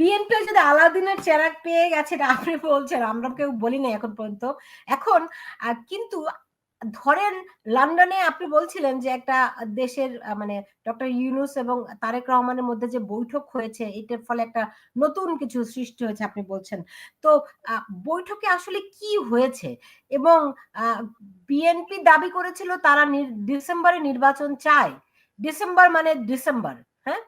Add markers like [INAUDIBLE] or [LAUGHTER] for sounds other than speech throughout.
BNP যদি আলাদিনের চেরাগ পেয়ে গেছে, এটা আপনি বলছেন, আমরা কেউ বলি না এখন পর্যন্ত। এখন কিন্তু ধরেন লন্ডনে আপনি বলছিলেন যে একটা দেশের মানে ডক্টর ইউনুস এবং তারেক রহমানের মধ্যে যে বৈঠক হয়েছে, এটার ফলে একটা নতুন কিছু সৃষ্টি হয়েছে আপনি বলছেন। তো বৈঠকে আসলে কি হয়েছে? এবং বিএনপি দাবি করেছিল তারা ডিসেম্বরে নির্বাচন চায়। ডিসেম্বর মানে ডিসেম্বর হ্যাঁ?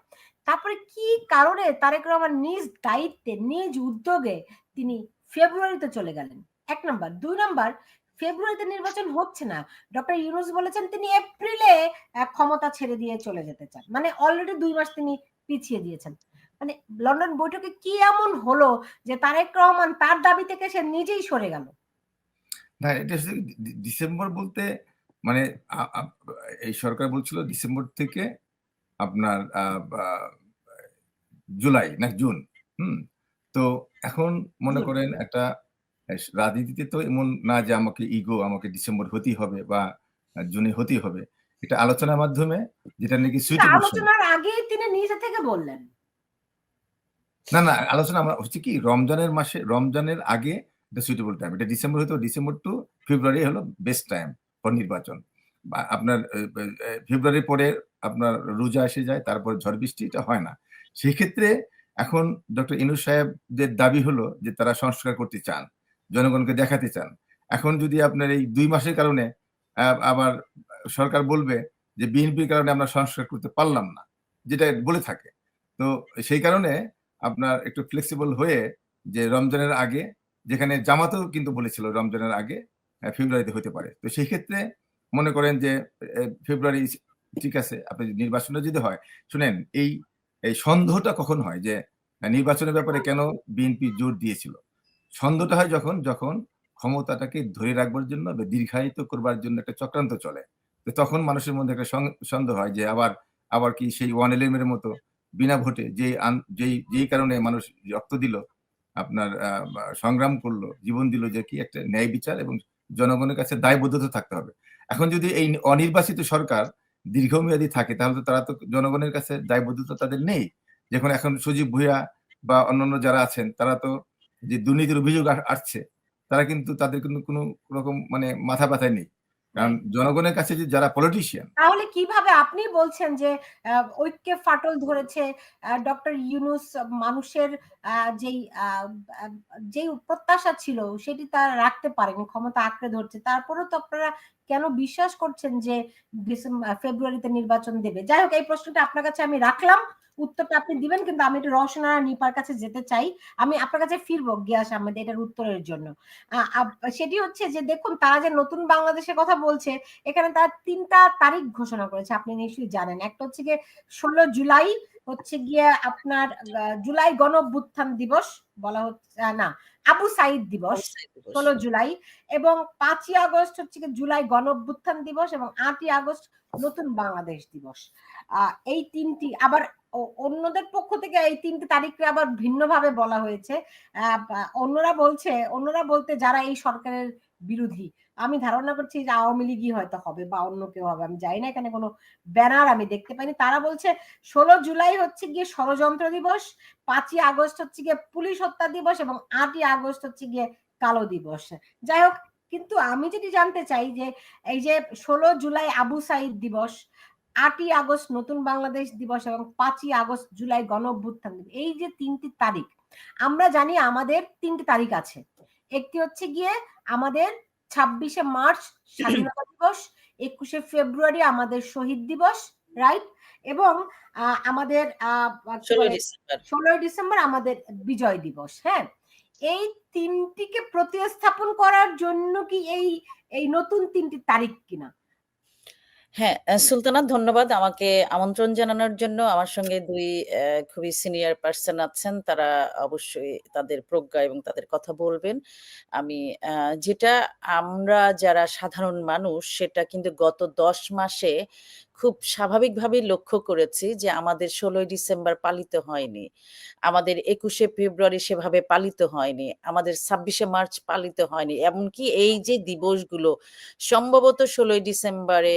তারপরে কি কারণে তারেক রহমান নিজ দায়িত্বে, নিজ উদ্যোগে তিনি ফেব্রুয়ারিতে চলে গেলেন? এক নাম্বার। দুই নাম্বার, ফেব্রুয়ারিতে নির্বাচন হচ্ছে না। ডক্টর ইউনুস বলেছেন তিনি এপ্রিলে ক্ষমতা ছেড়ে দিয়ে চলে যেতে চান। মানে অলরেডি দুই মাস তিনি পিছিয়ে দিয়েছেন। মানে লন্ডন বৈঠকে কি এমন হলো যে তারেক রহমান তার দাবি থেকে সে নিজেই সরে গেল? না, এটা ডিসেম্বর বলতে মানে এই সরকার বলছিল ডিসেম্বর থেকে আপনার জুলাই না জুন হুম? তো এখন মনে করেন একটা রাজনীতিতে তো এমন না যে আমাকে ইগো আমাকে ডিসেম্বর হতেই হবে বা জুনে হতেই হবে। এটা আলোচনার মাধ্যমে যেটা নাকি সুইটেবল আলোচনার আগে তিনি নিজে থেকে বললেন। না না আলোচনা আমরা হচ্ছে কি রমজানের মাসে রমজানের আগে এটা সুইটেবল টাইম এটা ডিসেম্বর হতো ডিসেম্বর টু ফেব্রুয়ারি হলো বেস্ট টাইম ফর নির্বাচন। বা আপনার ফেব্রুয়ারি পরে আপনার রোজা এসে যায় তারপর ঝড় বৃষ্টি এটা হয় না। সেই ক্ষেত্রে এখন ডক্টর ইনু সাহেবদের দাবি হলো যে তারা সংস্কার করতে চান, জনগণকে দেখাতে চান। এখন যদি আপনার এই দুই মাসের কারণে আবার সরকার বলবে যে বিএনপির কারণে আমরা সংস্কার করতে পারলাম না, যেটা বলে থাকে। তো সেই কারণে আপনার একটু ফ্লেক্সিবল হয়ে যে রমজানের আগে, যেখানে জামাতও কিন্তু বলেছিল রমজানের আগে ফেব্রুয়ারিতে হতে পারে। তো সেই ক্ষেত্রে মনে করেন যে ফেব্রুয়ারি, ঠিক আছে, আপনি নির্বাচনটা যদি হয়, শুনেন, এই এই সন্দেহটা কখন হয়? যে নির্বাচনের ব্যাপারে কেন বিএনপি জোর দিয়েছিল? সন্দেহটা হয় যখন যখন ক্ষমতাটাকে ধরে রাখবার জন্য বা দীর্ঘায়িত করবার জন্য একটা চক্রান্ত চলে। তো তখন মানুষের মধ্যে একটা সন্দেহ হয় যে, আবার আবার কি সেই ওয়ান এলিমের মতো বিনা ভোটে আন- যেই যেই কারণে মানুষ রক্ত দিল, আপনার সংগ্রাম করল, জীবন দিল যে কি একটা ন্যায় বিচার এবং জনগণের কাছে দায়বদ্ধতা থাকতে হবে। এখন যদি এই অনির্বাচিত সরকার দীর্ঘমেয়াদী থাকে, তাহলে তো তারা তো জনগণের কাছে দায়বদ্ধতা তাদের নেই। যখন এখন সজীব ভুইয়া বা অন্যান্য যারা আছেন, তারা তো যে দুর্নীতির অভিযোগ আসছে, তারা কিন্তু তাদের কিন্তু কোনো রকম মানে মাথা ব্যথায় নেই। কারণ জনগণের কাছে যে যারা পলিটিশিয়ান তাহলে কীভাবে আপনি বলছেন যে ঐক্যে ফাটল ধরেছে ডক্টর ইউনুস মানুষের যেই যেই প্রত্যাশা ছিল, সেটি তারা রাখতে পারেনি, ক্ষমতা আঁকড়ে ধরছে। তারপরেও তো আপনারা কেন বিশ্বাস করছেন যে ফেব্রুয়ারিতে নির্বাচন দেবে? যাই হোক, এই প্রশ্নটা আপনার কাছে আমি রাখলাম। উত্তরটা আপনি দিবেন, কিন্তু আমি একটু রওশনারা নিপার কাছে যেতে চাই। আমি আপনার কাছে ফিরবো, গিয়াস আহমেদ, এটার উত্তরের জন্য। সেটি হচ্ছে যে দেখুন, তারা যে নতুন বাংলাদেশের কথা বলছে, এখানে তার তিনটা তারিখ ঘোষণা করেছে, আপনি নিশ্চয়ই জানেন। একটা হচ্ছে গিয়ে ষোলো জুলাই হচ্ছে গিয়ে আপনার জুলাই গণ দিবস বলা হচ্ছে না আবু সাইদ দিবস ষোলো জুলাই এবং পাঁচই আগস্ট হচ্ছে গিয়ে জুলাই গণ দিবস এবং আটই আগস্ট নতুন বাংলাদেশ দিবস। আহ, এই তিনটি আবার অন্যদের পক্ষ থেকে এই তিনটি তারিখকে আবার ভিন্নভাবে বলা হয়েছে। আহ, অন্যরা বলছে অন্যরা বলতে যারা এই সরকারের বিরোধী। আমি ধারণা করছি যে আওয়ামী লীগই হয়তো হবে বা অন্য কেউ হবে, আমি জানি না এখানে কোনো ব্যানার আমি দেখতে পাইনি। তারা বলছে, ষোলো জুলাই হচ্ছে গিয়ে ষড়যন্ত্র দিবস, পাঁচই আগস্ট হচ্ছে গিয়ে পুলিশ হত্যা দিবস এবং আটই আগস্ট হচ্ছে গিয়ে কালো দিবস। যাই হোক, কিন্তু আমি যদি জানতে চাই যে এই যে ষোলো জুলাই আবু সাইদ দিবস, আটই আগস্ট নতুন বাংলাদেশ দিবস এবং পাঁচই আগস্ট জুলাই গণ অভ্যুত্থান এই যে তিনটি তারিখ, আমরা জানি আমাদের তিনটি তারিখ আছে। একটি হচ্ছে গিয়ে আমাদের ছাব্বিশে মার্চ [CLEARS THROAT] স্বাধীনতা দিবস একুশে ফেব্রুয়ারি আমাদের শহীদ দিবস রাইট? এবং আহ, আমাদের ষোলোই ডিসেম্বর আমাদের বিজয় দিবস হ্যাঁ? এই তিনটিকে প্রতিস্থাপন করার জন্য কি এই এই নতুন তিনটি তারিখ কিনা? হ্যাঁ সুলতানা ধন্যবাদ আমাকে আমন্ত্রণ জানানোর জন্য। আমার সঙ্গে দুই খুবই সিনিয়র পার্সন আছেন। তারা অবশ্যই তাদের প্রজ্ঞা এবং তাদের কথা বলবেন। আমি যেটা আমরা যারা সাধারণ মানুষ, সেটা কিন্তু গত দশ মাসে খুব স্বাভাবিকভাবে লক্ষ্য করেছি যে আমাদের ১৬ই ডিসেম্বর পালিত হয়নি। আমাদের ২১শে ফেব্রুয়ারি সেভাবে পালিত হয়নি। আমাদের ২৬শে মার্চ পালিত হয়নি। এমনকি এই যে দিবসগুলো, সম্ভবত ১৬ই ডিসেম্বরে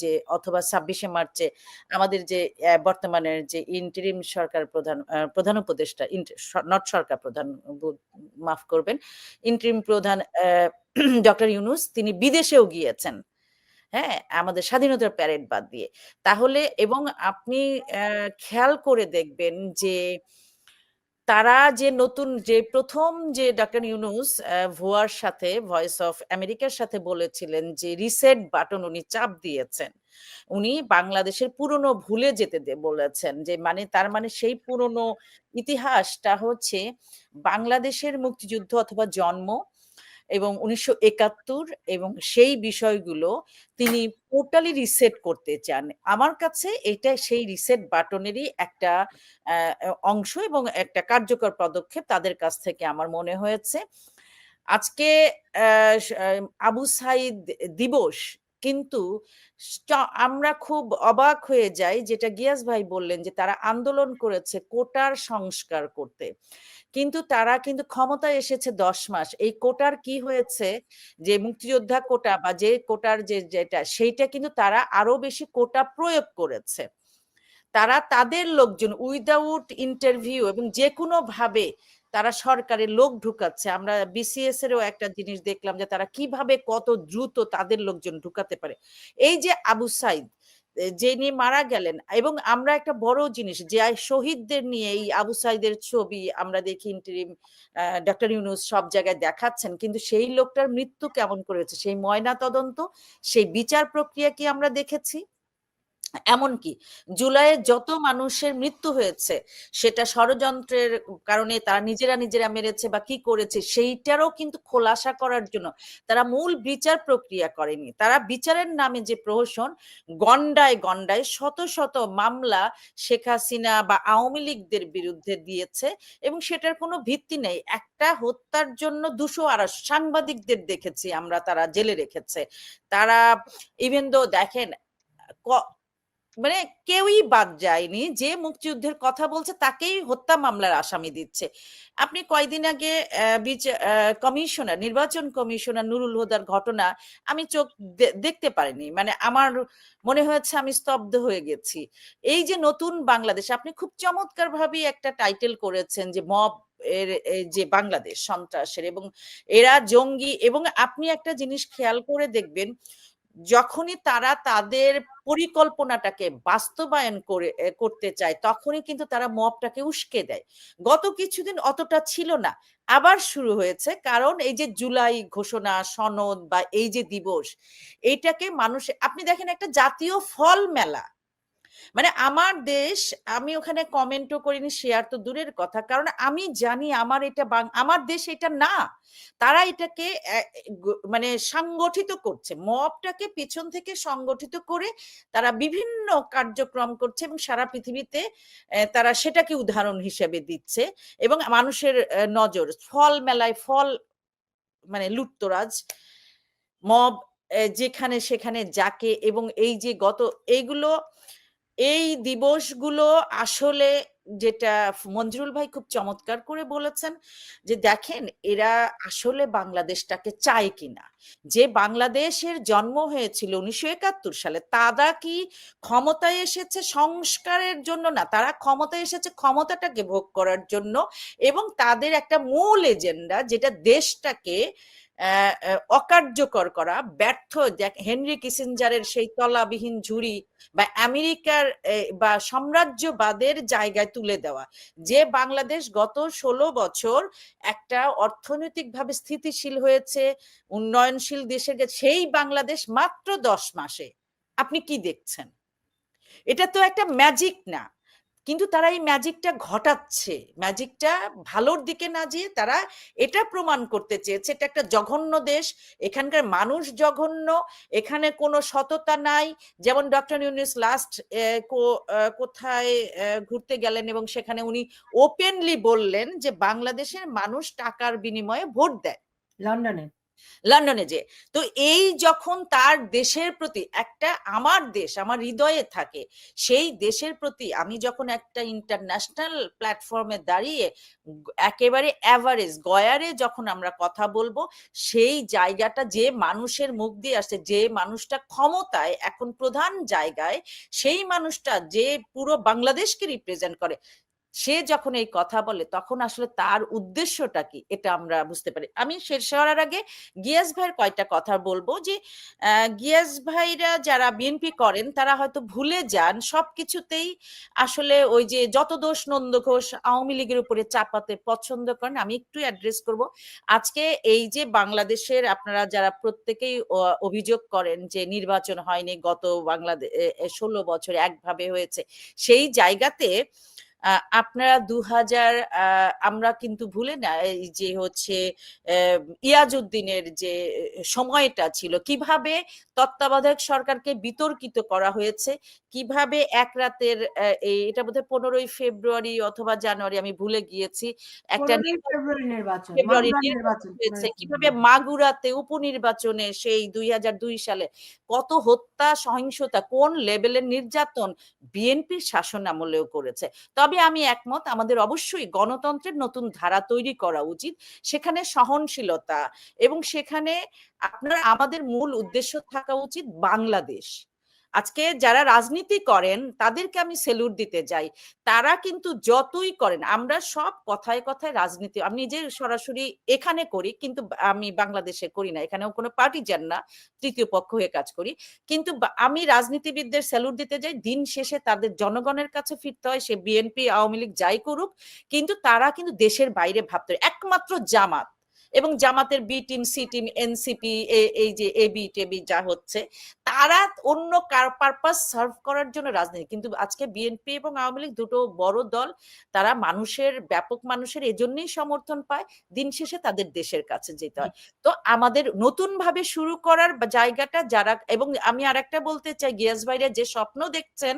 যে অথবা ২৬শে মার্চে আমাদের যে বর্তমানের যে ইন্টারিম সরকার প্রধান প্রধান উপদেষ্টা নট সরকার প্রধান মাফ করবেন। ইন্টারিম প্রধান [CLEARS THROAT] ডক্টর ইউনুস, তিনি বিদেশেও গিয়েছেন। হ্যাঁ? আমাদের স্বাধীনতার প্যারেড বাদ দিয়ে। তাহলে এবং আপনি খেয়াল করে দেখবেন যে তারা যে নতুন, যে প্রথম যে ডক্টর ইউনুস ভুয়ার সাথে ভয়েস অফ আমেরিকার সাথে বলেছিলেন যে রিসেট বাটন উনি চাপ দিয়েছেন। উনি বাংলাদেশের পুরনো ভুলে যেতে বলেছেন। যে মানে তার মানে সেই পুরনো ইতিহাসটা হচ্ছে বাংলাদেশের মুক্তিযুদ্ধ অথবা জন্ম এবং ১৯৭১ এবং সেই বিষয়গুলো তিনি টোটালি রিসেট করতে চান। আমার কাছে এটা সেই রিসেট বাটনেরই একটা অংশ এবং একটা কার্যকর পদক্ষেপ তাদের কাছ থেকে আমার মনে হয়েছে। আজকে আবু সাইদ দিবস কিন্তু আমরা খুব অবাক হয়ে যাই যেটা গিয়াস ভাই বললেন যে তারা আন্দোলন করেছে কোটার সংস্কার করতে। কিন্তু তারা কিন্তু ক্ষমতায় এসেছে ১০ মাস। এই কোটার কি হয়েছে যে মুক্তিযোদ্ধা কোটা বা যে কোটার যে যেটা, সেইটা কিন্তু তারা আরও বেশি কোটা প্রয়োগ করেছে। তারা তাদের লোকজন উইথআউট ইন্টারভিউ এবং যে কোনো যেকোনোভাবে তারা সরকারের লোক ঢুকাচ্ছে। আমরা বিসিএস এরও একটা জিনিস দেখলাম যে তারা কীভাবে কত দ্রুত তাদের লোকজন ঢুকাতে পারে। এই যে আবু সাইদ যিনি মারা গেলেন এবং আমরা একটা বড় জিনিস যে শহীদদের নিয়ে এই আবু সাইদের ছবি আমরা দেখি ইন্টারিম ডক্টর ইউনুস সব জায়গায় দেখাচ্ছেন। কিন্তু সেই লোকটার মৃত্যু কেমন করেছে? সেই ময়না তদন্ত, সেই বিচার প্রক্রিয়া কি আমরা দেখেছি? এমনকি জুলাইয়ে যত মানুষের মৃত্যু হয়েছে সেটা ষড়যন্ত্রের কারণে তারা নিজেরা, নিজেরা মেরেছে বা কি করেছে সেইটারও কিন্তু খোলাসা করার জন্য তারা মূল বিচার প্রক্রিয়া করেনি। তারা বিচারের নামে যে প্রহসন গন্ডায়, গন্ডায় শত, শত মামলা শেখ হাসিনা বা আওয়ামী লীগদের বিরুদ্ধে দিয়েছে এবং সেটার কোনো ভিত্তি নেই। একটা হত্যার জন্য দুশো আর সাংবাদিকদের দেখেছি আমরা তারা জেলে রেখেছে। তারা ইভেন দো দেখেন মানে কেউই বাদ যায়নি যে মুক্তিযুদ্ধের কথা বলছে তাকেই হত্যা মামলার আসামি দিচ্ছে। আপনি কয়দিন আগে কমিশনার, নির্বাচন কমিশনার নুরুল হুদার ঘটনা আমি চোখ দেখতে পারিনি। মানে আমার মনে হয়েছে আমি স্তব্ধ হয়ে গেছি। এই যে নতুন বাংলাদেশ, আপনি খুব চমৎকারভাবেই একটা টাইটেল করেছেন যে মব এর যে বাংলাদেশ সন্ত্রাসের এবং এরা জঙ্গি এবং আপনি একটা জিনিস খেয়াল করে দেখবেন যখনই তারা তাদের পরিকল্পনাটাকে বাস্তবায়ন করে করতে চায় তখনই কিন্তু তারা মবটাকে উস্কে দেয়। গত কিছুদিন অতটা ছিল না। আবার শুরু হয়েছে কারণ এই যে জুলাই ঘোষণা, সনদ বা এই যে দিবস এইটাকে মানুষ আপনি দেখেন একটা জাতীয় ফল মেলা। মানে আমার দেশ আমি ওখানে কমেন্টও করিনি, শেয়ার তো দূরের কথা। কারণ আমি জানি আমার এটা আমার দেশ এটা না। তারা এটাকে মানে সংগঠিত করছে। মবটাকে পেছন থেকে সংগঠিত করে তারা বিভিন্ন কার্যক্রম করছে এবং সারা পৃথিবীতে তারা সেটাকে উদাহরণ হিসেবে দিচ্ছে এবং মানুষের নজর ফল মেলায় ফল মানে লুটতরাজ, মব যেখানে সেখানে যাকে এবং এই যে গত এইগুলো এই দিবসগুলো আসলে যেটা মঞ্জুরুল ভাই খুব চমৎকার করে বলেছেন যে, দেখেন, এরা আসলে বাংলাদেশটাকে চায় কিনা। যে বাংলাদেশের জন্ম হয়েছিল ১৯৭১ সালে, তারা কি ক্ষমতায় এসেছে সংস্কারের জন্য না। তারা ক্ষমতায় এসেছে ক্ষমতাটাকে ভোগ করার জন্য এবং তাদের একটা মূল এজেন্ডা, যেটা দেশটাকে অকার্যকর করা, ব্যর্থ হেনরি কিসিঞ্জারের সেই তলাবিহীন ঝুড়ি বা আমেরিকার বা সাম্রাজ্যবাদের জায়গায় তুলে দেওয়া। যে বাংলাদেশ গত ১৬ বছর একটা অর্থনৈতিকভাবে স্থিতিশীল হয়েছে, উন্নয়নশীল দেশে সেই বাংলাদেশ মাত্র ১০ মাসে। আপনি কি দেখছেন? এটা তো একটা ম্যাজিক না। কিন্তু তারা এই ম্যাজিকটা ঘটাচ্ছে। ম্যাজিকটা ভালোর দিকে না যেয়ে তারা এটা প্রমাণ করতে চেয়েছে, এটা একটা জঘন্য দেশ। এখানকার মানুষ জঘন্য। এখানে কোনো সততা নাই। যেমন ডক্টর ইউনূস লাস্ট কোথায় ঘুরতে গেলেন এবং সেখানে উনি ওপেনলি বললেন যে বাংলাদেশের মানুষ টাকার বিনিময়ে ভোট দেয়। লন্ডনে। লন্ডনে যে তো এই যখন তার দেশের প্রতি একটা আমার দেশ, আমার হৃদয়ে থাকে, সেই দেশের প্রতি আমি যখন একটা ইন্টারন্যাশনাল প্ল্যাটফর্মে দাঁড়িয়ে একেবারে অ্যাভারেজ গয়ারে যখন আমরা কথা বলব, সেই জায়গাটা যে মানুষের মুখ দিয়ে আসছে, যে মানুষটা ক্ষমতায় এখন প্রধান জায়গায়, সেই মানুষটা যে পুরো বাংলাদেশকে রিপ্রেজেন্ট করে সে যখন এই কথা বলে, তখন আসলে তার উদ্দেশ্যটা কি? এটা আমরা বুঝতে পারি। আমি শেষ হওয়ার আগে গিয়াস ভাইয়ের কয়টা কথা বলব যে গিয়াস ভাইরা যারা বিএনপি করেন, তারা হয়তো ভুলে যান সবকিছুতেই আসলে ওই যে যত দোষ নন্দ ঘোষ আওয়ামী লীগের উপরে চাপাতে পছন্দ করেন, আমি একটু অ্যাড্রেস করব। আজকে এই যে বাংলাদেশের আপনারা যারা প্রত্যেকেই অভিযোগ করেন যে নির্বাচন হয়নি, গত বাংলাদেশ ষোলো বছর একভাবে হয়েছে, সেই জায়গাতে আপনারা দু হাজার আমরা কিন্তু ভুলে না যে হচ্ছে ইয়াজউদ্দিনের যে সময়টা ছিল কীভাবে তত্ত্বাবধায়ক সরকারকে বিতর্কিত করা হয়েছে কীভাবে এক রাতের এটা বোধহয় পনেরোই ফেব্রুয়ারি অথবা জানুয়ারি আমি ভুলে গিয়েছি একটা ফেব্রুয়ারি হয়েছে কীভাবে মাগুরাতে উপনির্বাচনে সেই দুই হাজার দুই সালে কত হত্যা সহিংসতা কোন লেভেলের নির্যাতন বিএনপির শাসন আমলেও করেছে। তবে আমি একমত, আমাদের অবশ্যই গণতন্ত্রের নতুন ধারা তৈরি করা উচিত। সেখানে সহনশীলতা এবং সেখানে আপনার, আমাদের মূল উদ্দেশ্য থাকা উচিত বাংলাদেশ। আজকে যারা রাজনীতি করেন, তাদেরকে আমি সেলুট দিতে যাই। তারা কিন্তু যতই করেন, আমরা সব কথায় কথায় রাজনীতি, আমি নিজে সরাসরি এখানে করি, কিন্তু আমি বাংলাদেশে করি না। এখানেও কোনো পার্টি যান না, তৃতীয় পক্ষ হয়ে কাজ করি। কিন্তু আমি রাজনীতিবিদদের স্যালুট দিতে যাই, দিন শেষে তাদের জনগণের কাছে ফিরতে হয়, সে বিএনপি আওয়ামী লীগ যাই করুক, কিন্তু তারা কিন্তু দেশের বাইরে ভাবতে। একমাত্র জামাত এবং জামাতের B team C team NCP এই যে এবি টেবি যা হচ্ছে, তারা অন্য কার পারপাস সার্ভ করার জন্য রাজনীতি। কিন্তু আজকে বিএনপি এবং আওয়ামী লীগ দুটো বড় দল, তারা মানুষের, ব্যাপক মানুষের এজন্যই সমর্থন পায়, দিন শেষে তাদের দেশের কাছে যেতে হয়। তো আমাদের নতুন ভাবে শুরু করার জায়গাটা যারা, এবং আমি আর একটা বলতে চাই, গিয়াস ভাইরা যে স্বপ্ন দেখছেন,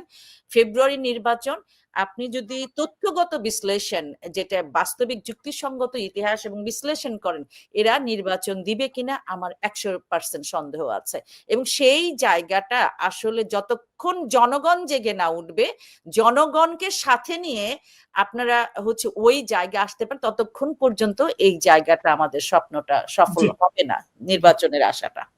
ফেব্রুয়ারি নির্বাচন আপনি যদি তথ্যগত বিশ্লেষণ যেটা বাস্তবিক যুক্তিসঙ্গত ইতিহাস এবং বিশ্লেষণ করেন এরা নির্বাচন দিবে কিনা আমার একশো পার্সেন্ট সন্দেহ আছে। এবং সেই জায়গাটা আসলে যতক্ষণ জনগণ জেগে না উঠবে জনগণকে সাথে নিয়ে আপনারা হচ্ছে ওই জায়গা আসতে পারেন ততক্ষণ পর্যন্ত এই জায়গাটা আমাদের স্বপ্নটা সফল হবে না নির্বাচনের আশাটা।